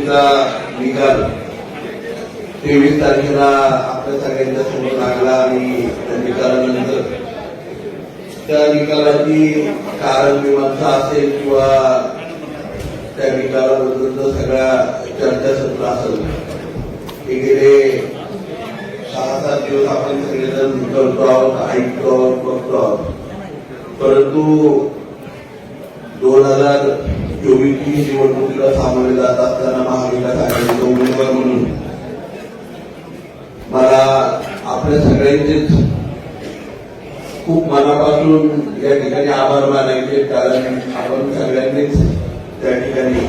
निवडणुकीचा निकाल. तेवीस तारखेला आपल्या सगळ्यांच्या समोर लागला आणि त्या निकालानंतर. त्या निकालाची कारण मीमांसा असेल किंवा त्या निकालाबद्दल सगळ्या चर्चासत्र असेल. हे गेले सहा सात दिवस आपण सगळेजण करतो आहोत ऐकतो आहोत बघतो आहोत. परंतु दोन हजार चोवीसची निवडणुकीला सामोरे जात असताना महाविकास आघाडीचा उमेदवार म्हणून मला आपल्या सगळ्यांचेच खूप मनापासून या ठिकाणी आभार मानायचे कारण आपण सगळ्यांनीच त्या ठिकाणी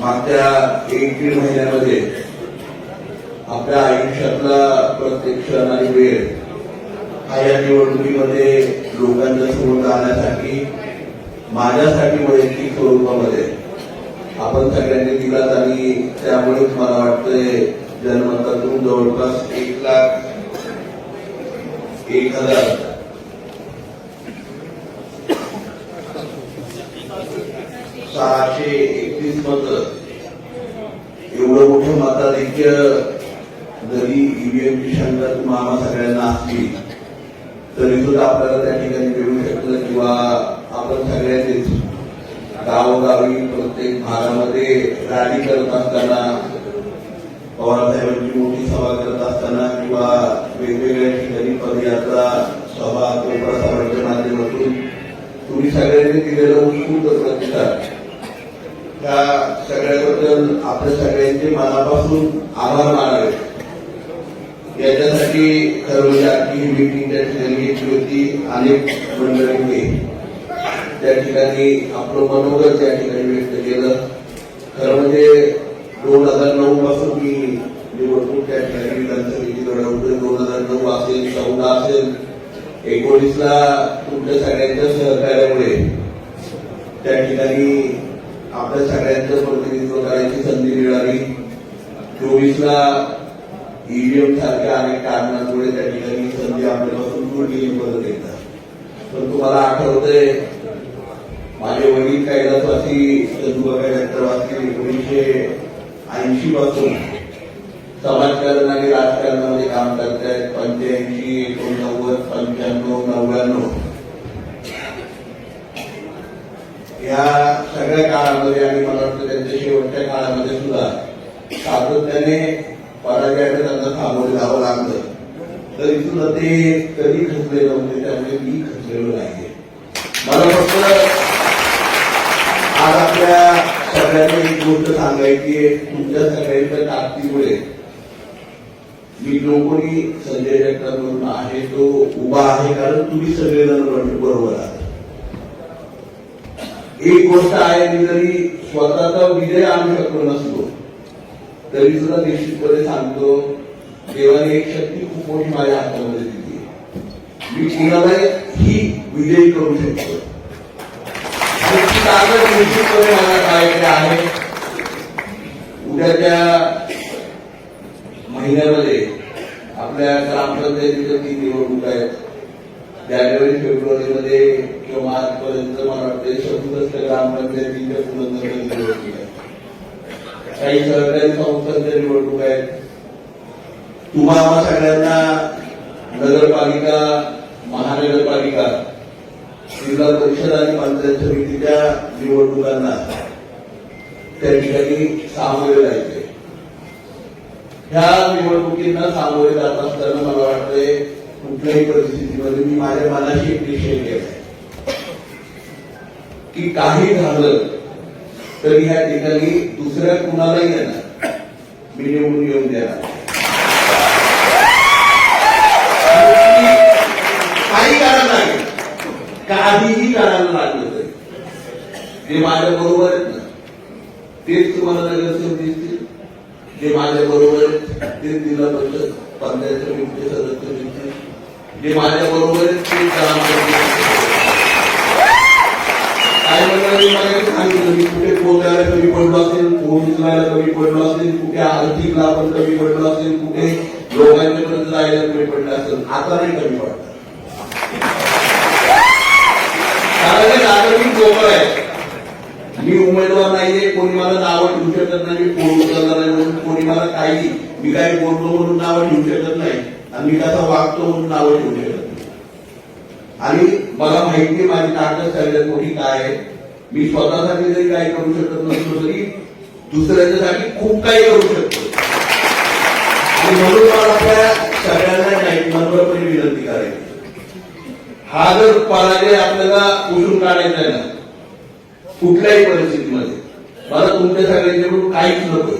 मागच्या एक दीड महिन्यामध्ये आपल्या आयुष्यातला प्रत्येक क्षण आणि वेळ हा या निवडणुकीमध्ये लोकांच्या समोर जाण्यासाठी माझ्यासाठी वैयक्तिक स्वरूपामध्ये. आपण सगळ्यांनी दिलात आणि त्यामुळेच मला वाटतंय जनमतातून जवळपास एक लाख एक हजार. सहाशे एकतीस मत. एवढं मोठं मताधिक्य जरी ईव्हीएमची शंका तुम्हाला सगळ्यांना असली तरी सुद्धा आपल्याला त्या ठिकाणी मिळू शकतं किंवा आपण सगळ्यांनीच गावोगावी प्रत्येक भागामध्ये रॅली करत असताना पवारसाहेबांची मोठी सभा करत असताना किंवा वेगवेगळ्या ठिकाणी पदयात्रा सभा प्रसाराच्या माध्यमातून तुम्ही सगळ्यांनी दिलेला उत्स्फूर्त प्रतिसाद. त्या सगळ्याबद्दल आपल्या सगळ्यांचे मनापासून आभार मानावे. याच्यासाठी खरं म्हणजे आजची ही मीटिंग त्या ठिकाणी घेतली होती. अनेक मंडळींनी. त्या ठिकाणी आपलं मनोगत त्या ठिकाणी व्यक्त केलं. खरं म्हणजे दोन हजार नऊ पासून मी निवडणूक त्या ठिकाणी विधानसभेची लढवतोय दोन हजार नऊ असेल चौदा असेल एकोणीसला तुमच्या सगळ्यांच्या सहकार्यामुळे त्या ठिकाणी आपल्या सगळ्यांचं प्रतिनिधित्व करायची संधी मिळाली. चोवीसला ईव्हीएम सारख्या अनेक कारणांमुळे त्या ठिकाणी ही संधी आपल्यापासून दूर गेली परत एकदा पण तुम्हाला आठवतंय माझे वडील कैलासवासी चंदुबाई डॉक्टरवासी एकोणीसशे ऐंशी पासून समाजकारण आणि राजकारणामध्ये काम करत आहेत पंच्याऐंशी एकोणनव्वद पंच्याण्णव नव्याण्णव. या सगळ्या काळामध्ये आणि मला वाटतं त्यांच्या शेवटच्या काळामध्ये सुद्धा सातत्याने पराजयाने त्यांना सामोरे जावं लागलं. तरी सुद्धा ते कधी खचले नव्हते म्हणजे त्यामुळे मी खचलेलो नाहीये. मला फक्त आज आपल्या सगळ्यांना एक गोष्ट सांगायची आहे तुमच्या सगळ्यांच्या ताकदीमुळे. मी जो कोणी संजय जगताप म्हणून आहे तो उभा आहे कारण तुम्ही सगळेजण बरोबर आहात. एक गोष्ट आहे मी जरी स्वतःचा विजय आणू शकलो नसलो तरी सुद्धा निश्चितपणे सांगतो देवाने एक शक्ती खूप मोठी माझ्या हातामध्ये दिली मी कुणाला ही विजयी करू शकतो आणि निश्चितपणे मला आहे उद्याच्या महिन्यामध्ये आपल्या ग्रामपंचायतीच्या तीन निवडणूक आहेत. जानेवारी फेब्रुवारीमध्ये किंवा मार्च पर्यंत मला वाटते सदुसष्ट ग्रामपंचायतीच्या पुनर्नवीन निवडणूक आहेत काही सहकारी संस्थांच्या निवडणूक आहेत. तुम्हा सगळ्यांना नगरपालिका महानगरपालिका जिल्हा परिषद आणि पंचायत समितीच्या निवडणुकांना त्या ठिकाणी सामोरे जायचे. ह्या निवडणुकींना सामोरे जात असताना मला वाटतंय कुठल्याही परिस्थितीमध्ये मी माझ्या मनाशी एक निश्चय केला की काही झालं तरी ह्या ठिकाणी दुसऱ्या कुणालाही येणार मी निवडून येऊन देणार काही कारण नाही काहीही करायला लागलं तरी. ते माझ्या बरोबर आहेत ना. तेच तुम्हाला नगरसेवक दिसतील. जे माझ्या बरोबर आहेत. तेच जिल्हा परिषद पंचायत समितीचे सदस्य दिसतील. जे माझ्या बरोबर आहेत. ते काय म्हणणार मला सांगितलं मी कुठे पोचायला कमी पडलो असेल पोहोचलायला कमी पडलो असेल कुठे आर्थिक लाभ कमी पडलो असेल कुठे लोकांच्यापर्यंत जायला कमी पडलं असेल आता नाही कमी पडत कारण हे मी उमेदवार नाहीये कोणी मला नावं ठेवू शकत नाही मी फोन उचलला नाही म्हणून कोणी मला काही मी काही बोलतो म्हणून नावं ठेवू शकत नाही आणि मी कसा वागतो म्हणून नावं ठेवू शकत नाही. आणि मला माहिती आहे माझी ताकद सगळ्यात मोठी काय आहे. मी स्वतःसाठी जरी काही करू शकत नसलो तरी दुसऱ्याच्यासाठी खूप काही करू शकतो. आणि म्हणून मला आपल्या सगळ्यांना नाही नम्रपणे विनंती करायची हा जर पराजय आपल्याला उजून काढायचा आहे ना कुठल्याही परिस्थितीमध्ये मला तुमच्या सगळ्यांच्याकडून काहीच नको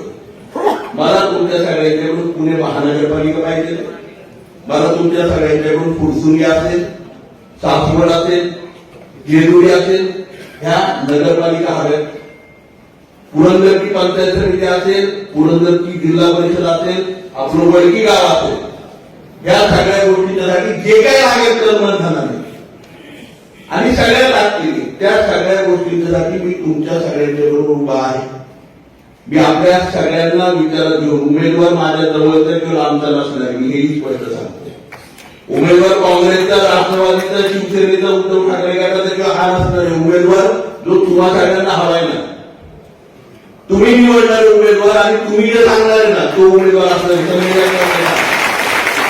मला तुमच्या सगळ्यांच्याकडून पुणे महानगरपालिका पाहिजे. मला तुमच्या सगळ्यांच्याकडून फुरसुंगी असेल सासवड असेल जेजुरी असेल ह्या नगरपालिका हव्यात. पुरंदरची पंचायत समिती असेल पुरंदरची जिल्हा परिषद असेल आपलं वडकी गाव असेल. या सगळ्या गोष्टींच्यासाठी जे काही लागेल तर झालं. आणि सगळ्या लागतील त्या सगळ्या गोष्टींसाठी मी तुमच्या सगळ्यांच्या बरोबर उभा आहे. मी आपल्या सगळ्यांना विचारात घेऊन उमेदवार माझ्या जवळचा किंवा आमचा नसणार मी हेही स्पष्ट सांगतो उमेदवार काँग्रेसचा राष्ट्रवादीचा शिवसेनेचा उद्धव ठाकरे गटाचा किंवा हा नसणार उमेदवार जो तुम्हा सगळ्यांना हवाय ना तुम्ही निवडणारे उमेदवार आणि तुम्ही जे सांगणार ना तो उमेदवार असणार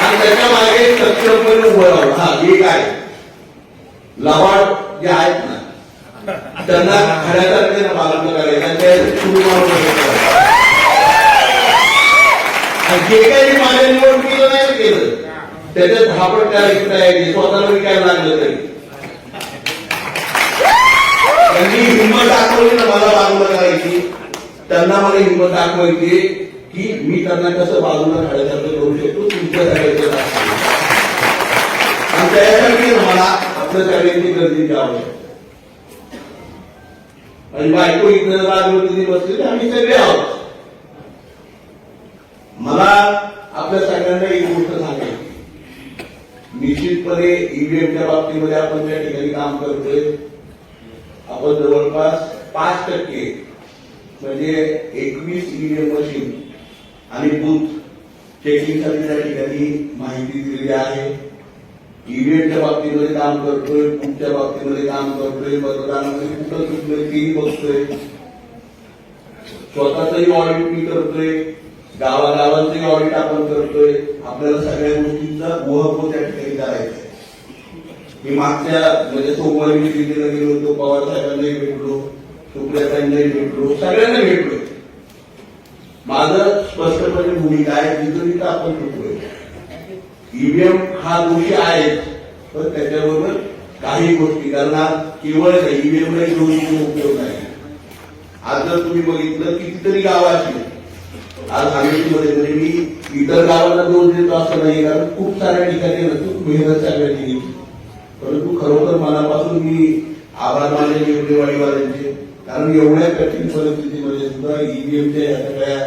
आणि त्याच्यामागे सक्षमपणे उभं राहू. हा हे काय लवाड जे आहेत ना त्यांना खऱ्या ना पालन करायचं त्या सुरू जे काही माझ्या निवड केलं नाही केलं. त्याच्यात धापड करायची तयारी स्वतःला काय लागलं तरी. त्यांनी हिंमत दाखवली ना मला बाजूला करायची. त्यांना मला हिंमत दाखवायची की मी त्यांना कसं बाजूला खड्यासारखं करू शकतो तुमच्या सगळ्याचं आणि त्यासाठी मला आपल्या करण्याची गरजेची आवश्यक आणि बायको इथं राजवती बसली तर आम्ही सगळे आहोत. मला आपल्या सगळ्यांना एक गोष्ट सांगायची. निश्चितपणे ईव्हीएमच्या बाबतीमध्ये आपण त्या ठिकाणी काम करतोय आपण जवळपास पाच टक्के म्हणजे एकवीस ईव्हीएम मशीन आणि बूथ चेकिंगसाठी त्या ठिकाणी माहिती दिलेली आहे. ईव्हीएमच्या बाबतीमध्ये काम करतोय कुठच्या बाबतीमध्ये काम करतोय मतदानामध्ये कुठं चुकलंय तेही बघतोय स्वतःचंही ऑडिट मी करतोय गावागावांचंही ऑडिट आपण करतोय. आपल्याला सगळ्या गोष्टींचा महत्त्व त्या ठिकाणी करायचा आहे मी मागच्या म्हणजे सोमवारी मी दिल्लीला गेलो होतो पवार साहेबांनाही भेटलो सुप्रियाताईंनाही भेटलो सगळ्यांना भेटलोय. माझं स्पष्टपणे भूमिका आहे जिथं तिथं आपण चुकलोय ईव्हीएम हा दोषी आहे. पण त्याच्याबरोबर काही गोष्टी कारण केवळ ईव्हीएम ला उपयोग नाही. आज जर तुम्ही बघितलं कितीतरी गावं असली आज अमेठीमध्ये तरी मी इतर गावांना दोष देतो असं नाही कारण खूप साऱ्या ठिकाणी खूप मेहनत सगळ्यांनी केली परंतु खरोखर मनापासून मी आभार मानले निवडेवाडीवाल्यांचे कारण एवढ्या कठीण परिस्थितीमध्ये सुद्धा ईव्हीएमच्या या सगळ्या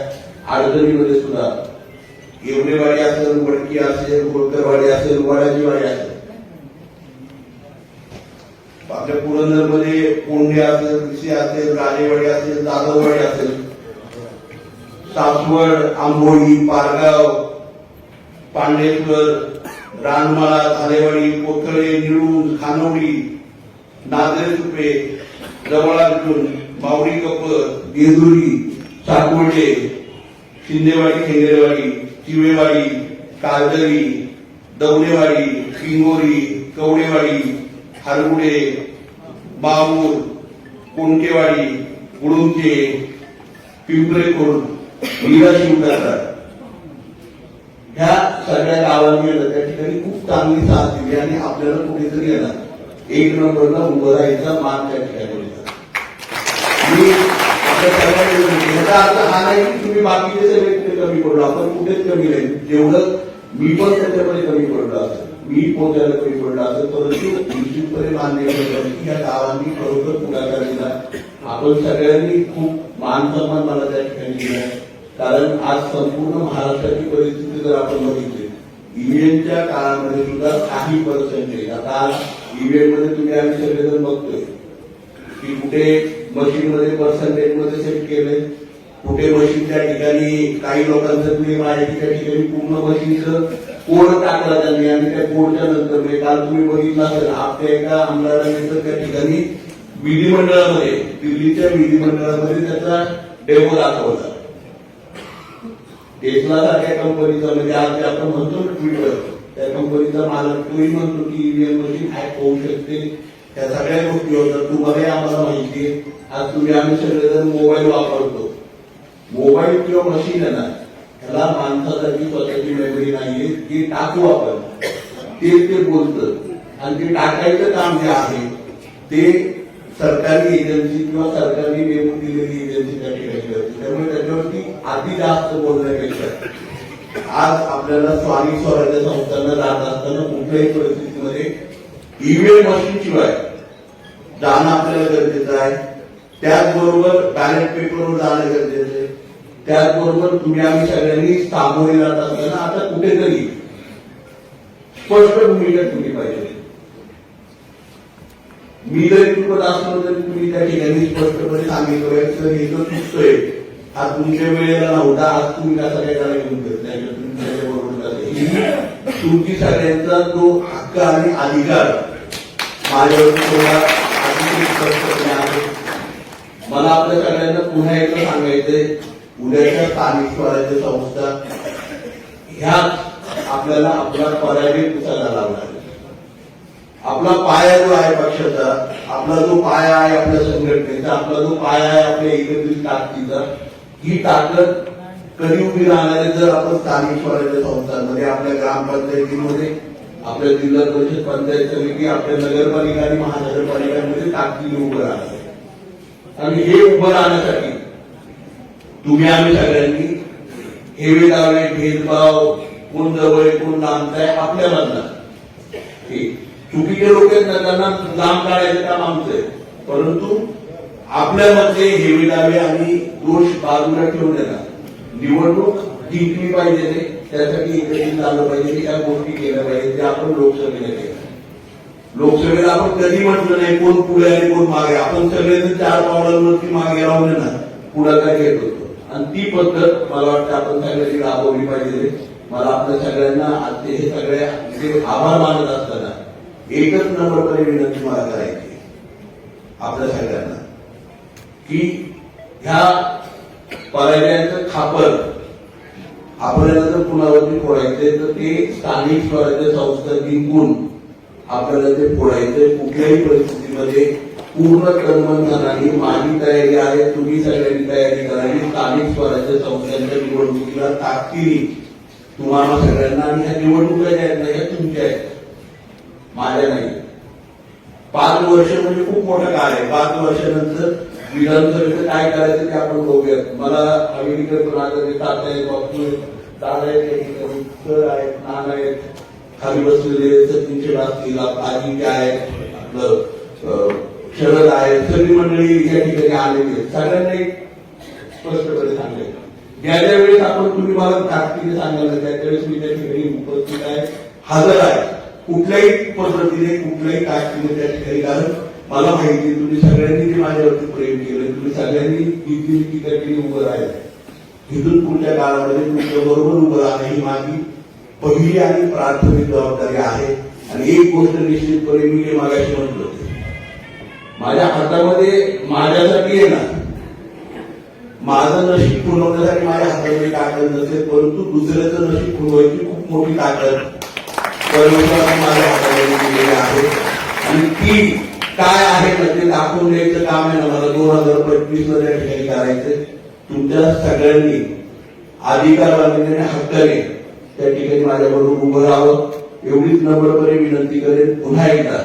अडचणीमध्ये सुद्धा येवलेवाडी असेल वडकी असेल होळकरवाडी असेल वडाची वाडी असेल. आपल्या पुरंदरमध्ये कोंडे असेल ऋषी असेल राजेवाडी असेल जाधववाडी असेल. सासवड आंबोळी पारगाव पांडेश्वर रानमाळा धालेवाडी कोथळे निळूज खानवडी नांदेड सुपे जवळातून मावडी कपर देजुरी साकोर्डे शिंदेवाडी खेंगरेवाडी चिवेवाडी कालदरी दवलेवाडी हिंगोरी कवडेवाडी हरगुडे बाबूर कोणकेवाडी गुळुंचे पिंपरे खुर्द मीरा ह्या सगळ्या गावांनी त्या ठिकाणी खूप चांगली साथ दिली आणि आपल्याला कुठेतरी येणार. एक नंबरला उभं राहायचा मान त्या ठिकाणी मी आपल्या याचा अर्थ हा नाही की तुम्ही बाकीचे सगळे कमी पडलो आपण कुठेच कमी नाही. जेवढं मी पण त्याच्यामध्ये कमी पडलो असेल मी पोहोचायला कमी पडलो असेल परंतु निश्चितपणे मान्य करतो की या गावांनी खरोखर पुढाकार दिला. आपण सगळ्यांनी खूप मान सन्मान मला त्या ठिकाणी दिला. कारण आज संपूर्ण महाराष्ट्राची परिस्थिती जर आपण बघितली ईव्हीएमच्या काळामध्ये सुद्धा काही पर्सेंटेज आता आज ईव्हीएममध्ये तुम्ही आम्ही सगळेजण बघतोय की कुठे मशीनमध्ये पर्सेंटेजमध्ये सेट केले कुठे मशीनच्या ठिकाणी काही लोकांचं तुम्ही माझ्या ठिकाणी पूर्ण मशीनचं कोड टाकला त्यांनी आणि त्या कोडच्या नंतर म्हणजे काल तुम्ही बघितला असेल आपल्या एका आमदाराने त्या ठिकाणी विधिमंडळामध्ये दिल्लीच्या विधिमंडळामध्ये त्याचा डेमो दाखवला. टेस्ला सारख्या कंपनीचा म्हणजे आज आपण म्हणतो ट्विटर त्या कंपनीचा मालक तोही म्हणतो की ईव्हीएम मशीन हॅक होऊ शकते. त्या सगळ्या गोष्टी होतात. तुम्हालाही आम्हाला माहिती आहे. आज तुम्ही आम्ही सगळेजण मोबाईल वापरतो. मोबाईल किंवा मशीन आहे ना त्याला माणसासाठी स्वतःची मेमरी नाहीये ती टाकू आपण ते ते बोलतं. आणि ते टाकायचं काम जे आहे ते सरकारी एजन्सी किंवा सरकारने नेमून दिलेली एजन्सी त्या ठिकाणी करते त्यामुळे त्याच्यावरती आधी जास्त बोलण्यापेक्षा आज आपल्याला स्वामी स्वराज्य संस्थांना जात असताना कुठल्याही परिस्थितीमध्ये ईव्हीएम मशीन शिवाय जाणं आपल्याला गरजेचं आहे. त्याचबरोबर बॅलेट पेपरवर जाणं गरजेचं आहे. त्याचबरोबर तुम्ही आम्ही सगळ्यांनी सामोरे जात असताना आता कुठेतरी स्पष्ट भूमिका ठेवली पाहिजे. मी जरी चुकत असलो तरी तुम्ही त्या ठिकाणी स्पष्टपणे सांगितलं सर हे जो चुकतोय. हा तुमच्या वेळेला नव्हता आज तुम्ही कसा काय त्याला घेऊन तुमची सगळ्यांचा जो हक्क आणि अधिकार माझ्यावरती मला आपल्या सगळ्यांना पुन्हा एकदा सांगायचंय उद्याच्या स्थानिक स्वराज्य संस्था ह्या आपल्याला आपला पराजय कसा लागणार आपला पाया जो आहे पक्षाचा आपला जो पाया आहे आपल्या संघटनेचा आपला जो पाया आहे आपल्या एकत्रित ताकदीचा ही ताकद कधी उभी राहणार जर आपण स्थानिक स्वराज्य संस्थांमध्ये आपल्या ग्रामपंचायतीमध्ये आपल्या जिल्हा परिषद पंचायत समिती आपल्या नगरपालिका आणि महानगरपालिकांमध्ये ताकदीने उभं राहणार आणि हे उभं राहण्यासाठी तुम्ही आम्ही सगळ्यांनी हेवे दावे भेदभाव कोण जवळ आहे, कोण लांब काय आपल्याला चुकीचे लोक आहेत ना त्यांना लांब काढायचं काम आमचं आहे. परंतु आपल्यामध्ये हेवे दावे आणि दोष बाजूला ठेवून निवडणूक जिंकली पाहिजे ते त्यासाठी एकत्रित झालं पाहिजे त्या गोष्टी केल्या पाहिजे त्या आपण लोकसभेला केल्या लोकसभेला आपण कधी म्हटलं नाही कोण पुढे आणि कोण मागे आपण सगळे चार पावलांवरती मागे राहून ना पुढाकार घेत होतो. आणि ती पद्धत मला वाटतं आपण सगळ्यांनी राबवली पाहिजे. मला आपल्या सगळ्यांना आजचे हे सगळे म्हणजे आभार मानत असताना एकच नंबरपणे विनंती मला करायची आपल्या सगळ्यांना. की ह्या पराजयाचं खापर आपल्याला जर पुनरावृत्ती फोडायचे तर ते स्थानिक स्वराज्य संस्था जिंकून आपल्याला ते फोडायचे कुठल्याही परिस्थितीमध्ये पूर्ण कर्मचाऱ्यांनी माझी तयारी आहे तुम्ही सगळ्यांनी तयारी करावी स्थानिक स्वराज्य संस्थांच्या निवडणुकीला ताकदी तुम्हाला सगळ्यांना आणि ह्या निवडणुका ज्या आहेत ना ह्या तुमच्या आहेत. माझ्या नाही. पाच वर्ष म्हणजे खूप मोठं काळ आहे. पाच वर्षानंतर विधानसभेचं काय करायचं ते आपण बघूयात. मला अमेरिकेत पण आता ते आहेत बापू दादा आहेत त्या सर आहेत नाना आहेत. खाली बसलेले सचिनचे असतील अजिंक्य आहेत शहर शरद आहेत सगळी मंडळी या ठिकाणी आलेली आहे सगळ्यांना एक स्पष्टपणे सांगले. ज्या ज्या वेळेस आपण तुम्ही मला ताकदीने सांगायला त्या त्यावेळेस मी त्या ठिकाणी उपस्थित आहे हजर आहे. कुठल्याही पद्धतीने कुठल्याही ताकदीने त्या ठिकाणी कारण मला माहिती तुम्ही सगळ्यांनी जे माझ्यावरती प्रेम केलं. तुम्ही सगळ्यांनी किती त्या ठिकाणी उभं राहिलं इथून पुढच्या काळामध्ये तुमच्या बरोबर उभं राहणं ही माझी पहिली आणि प्राथमिक जबाबदारी आहे. आणि एक गोष्ट निश्चितपणे मी जे मागाशी म्हटलं माझ्या हातामध्ये माझ्यासाठी आहे ना. माझं नशीब फुलवण्यासाठी माझ्या हातामध्ये ताकद नसेल परंतु दुसऱ्याचं नशीब फुलवायची खूप मोठी ताकद परमेश्वराने माझ्या हातामध्ये दिलेली आहे. आणि ती काय आहे ना ते दाखवून द्यायचं काम आहे ना मला दोन हजार पंचवीसमध्ये या ठिकाणी करायचं तुमच्या सगळ्यांनी अधिकाराने आणि हक्काने त्या ठिकाणी माझ्याबरोबर उभं राहावं. एवढीच नम्रपणे विनंती करेन. पुन्हा एकदा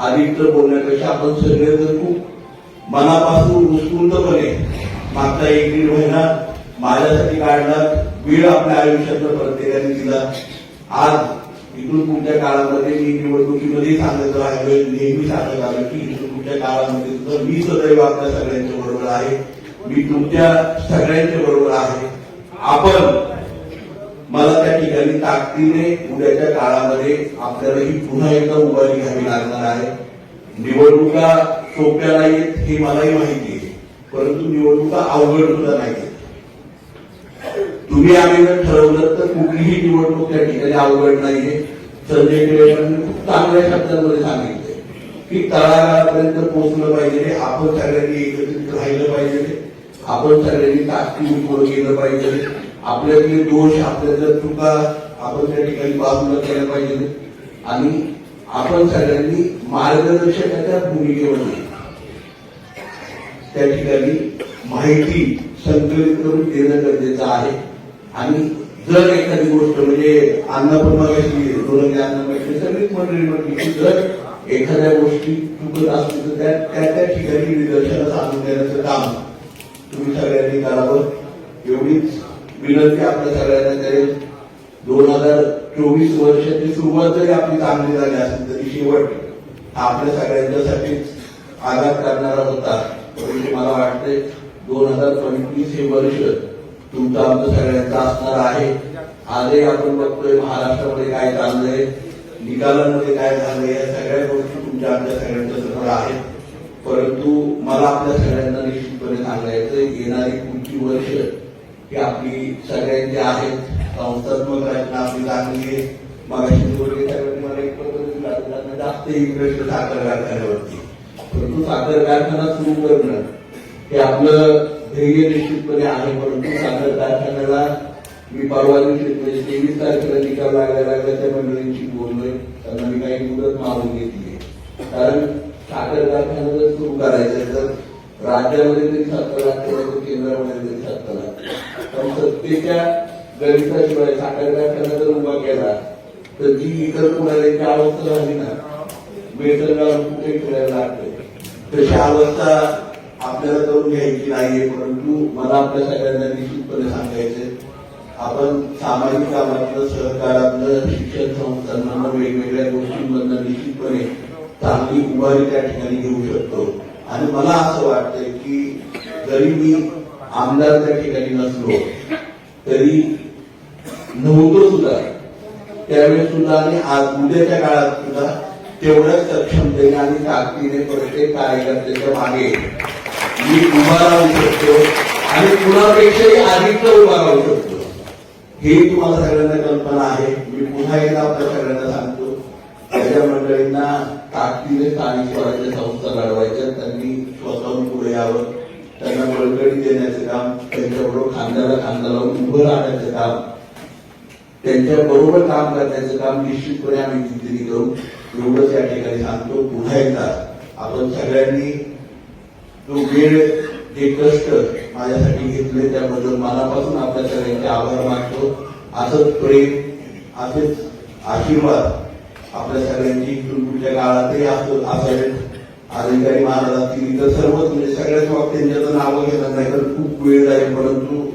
आदित्य बोलण्यापेक्षा आपण सगळेजण खूप मनापासून उत्स्फूर्तपणे मागचा एक दीड महिना माझ्यासाठी काढला. वेळ आपल्या आयुष्यातला प्रत्येकाने दिला. आज इथून पुढच्या काळामध्ये मी निवडणुकीमध्ये सांगत राहिलो नेहमी सांगत आलो की इथून पुढच्या काळामध्ये सुद्धा मी सदैव आपल्या सगळ्यांच्या बरोबर आहे. मी तुमच्या सगळ्यांच्या बरोबर आहे. आपण मला त्या ठिकाणी ताकदीने उद्याच्या काळामध्ये आपल्याला ही पुन्हा एकदा उभारी घ्यावी लागणार आहे. निवडणुका सोप्या नाहीत हे मलाही माहिती आहे. परंतु निवडणुका अवघड सुद्धा नाहीत तुम्ही आम्ही जर ठरवलं तर कुठलीही निवडणूक त्या ठिकाणी अवघड नाहीये. संजय टिळकांनी खूप चांगल्या शब्दांमध्ये सांगितले की तळागाळापर्यंत पोहोचलं पाहिजे आपण सगळ्यांनी एकत्रित राहिलं पाहिजे आपण सगळ्यांनी ताकदीने पुढे गेलं पाहिजे. आपल्यातले दोष आपल्यातल्या चुका आपण त्या ठिकाणी बाजूला केल्या पाहिजे आणि आपण सगळ्यांनी मार्गदर्शकाच्या भूमिकेमध्ये त्या ठिकाणी माहिती संकलित करून देणं गरजेचं आहे. आणि जर एखादी गोष्ट म्हणजे अन्न दोन अन्न सगळीच मंडळी म्हटली की जर एखाद्या गोष्टी चुकत असतील तर त्या त्या त्या ठिकाणी निदर्शनास आणून देण्याचं काम तुम्ही सगळ्यांनी करावं एवढीच विनंती आपल्या सगळ्यांना करेल. दोन हजार चोवीस वर्षाची सुरुवात जरी आपली चांगली झाली असेल तरी शेवट आपल्या सगळ्यांच्यासाठीच आघात करणारा होता. परंतु मला वाटते दोन हजार पंचवीस हे वर्ष तुमचं आमचं सगळ्यांचं असणार आहे. आजही आपण बघतोय महाराष्ट्रामध्ये काय चाललंय निकालांमध्ये काय झालंय या सगळ्या गोष्टी तुमच्या आमच्या सगळ्यांच्या समोर आहेत. परंतु मला आपल्या सगळ्यांना निश्चितपणे सांगायचं येणारी पुढची वर्ष ही आपली सगळ्यांची आहेत संस्थात्मक रचना आपली चांगली आहे. मला एक पत्र जास्त इंटरेस्ट साखर कारखान्यावरती. परंतु साखर कारखाना सुरू करणं हे आपलं ध्येय निश्चितपणे आहे परंतु साखर कारखान्याला मी परवा दिवशी म्हणजे तेवीस तारखेला निकाल लागायला लागला त्या मंडळींशी बोललोय. त्यांना मी काही मुदत मागून घेतली कारण साखर कारखाना जर सुरू करायचं तर राज्यामध्ये तरी सत्ता लागते केंद्रामध्ये तरी सत्ता लागते. आणि सत्तेच्या गणिताशिवाय साखर कारखाना जर उभा केला तर जी इतर कुणाला अवस्था झाली ना बेसरगाव कुठे फिरायला लागते? तशी अवस्था आपल्याला करून घ्यायची नाहीये परंतु मला आपल्या सगळ्यांना निश्चितपणे सांगायचे आपण सामाजिक कामातलं सहकारातलं शिक्षण संस्थांना वेगवेगळ्या गोष्टींमधनं निश्चितपणे चांगली उभारी त्या ठिकाणी घेऊ शकतो. आणि मला असं वाटतंय की जरी मी आमदार त्या ठिकाणी नसलो तरी नव्हतो सुद्धा. त्यावेळेस सुद्धा आणि आज उद्याच्या काळात सुद्धा तेवढ्याच सक्षमतेने आणि ताकदीने प्रत्येक कार्यकर्त्याच्या मागे मी उभा राहू शकतो आणि कुणापेक्षाही अधिक उभा राहू शकतो. हे तुम्हाला सगळ्यांना कल्पना आहे. मी पुन्हा एकदा आपल्या सगळ्यांना सांगतो. त्याच्या मंडळींना ताकदीने स्थानिक स्वराज्य संस्था लढवायच्या त्यांनी स्वतःहून पुढे यावं. त्यांना बळकटी देण्याचं काम त्यांच्याबरोबर खांद्याला खांदा लावून उभं राहण्याचं काम त्यांच्या बरोबर काम करण्याचं काम निश्चितपणे आम्ही जिद्दीने करू. एवढंच या ठिकाणी सांगतो. पुन्हा एकदा आपण सगळ्यांनी जो वेळ जे कष्ट माझ्यासाठी घेतले त्याबद्दल मनापासून आपल्या सगळ्यांचे आभार मानतो. असंच प्रेम असेच आशीर्वाद आपल्या सगळ्यांची पुढच्या काळातही असं असावेत. अधिकारी महाराज असतील इतर सर्वच म्हणजे सगळ्याच बाबतीत म्हणजे तर नावं घेणार नाही तर खूप वेळ जाईल. परंतु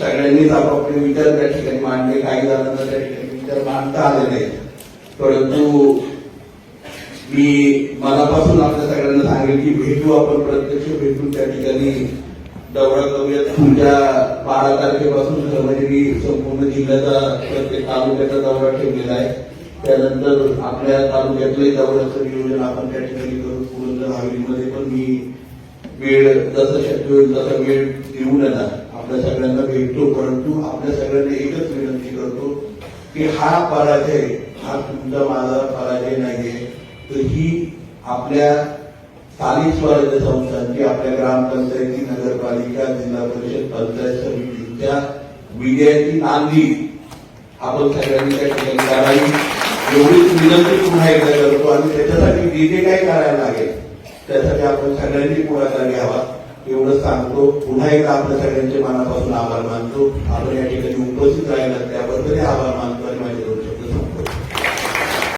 सगळ्यांनीच आपापले विचार त्या ठिकाणी मांडले. काही जणांना त्या ठिकाणी विचार मांडता आले नाही परंतु मी मनापासून आपल्या सगळ्यांना सांगेल की भेटू आपण प्रत्यक्ष भेटून त्या ठिकाणी दौरा करूया तुमच्या बारा तारखेपासून म्हणजे मी संपूर्ण जिल्ह्याचा प्रत्येक तालुक्याचा दौरा ठेवलेला आहे. त्यानंतर आपल्या तालुक्यातलंही दौऱ्याचं नियोजन आपण त्या ठिकाणी करू. सुंदर हवेलीमध्ये पण मी वेळ जसं शक्य होईल तसा वेळ देऊन नका आपल्या सगळ्यांना भेटतो परंतु आपल्या सगळ्यांना एकच विनंती करतो की हा पराजय हा तुमचा माझा पराजय नाहीये. तर ही आपल्या स्थानिक स्वराज्य संस्थांची आपल्या ग्रामपंचायती नगरपालिका जिल्हा परिषद पंचायत समितीच्या विजयाची नांदी आपण सगळ्यांनी त्या ठिकाणी करावी एवढीच विनंती पुन्हा एकदा करतो आणि त्याच्यासाठी जे जे काही करायला लागेल त्यासाठी आपण सगळ्यांनी पुढाकार घ्यावा. एवढं सांगतो. पुन्हा एकदा आपल्या सगळ्यांचे मनापासून आभार मानतो. आपण या ठिकाणी उपस्थित राहिला त्याबद्दल आभार मानतो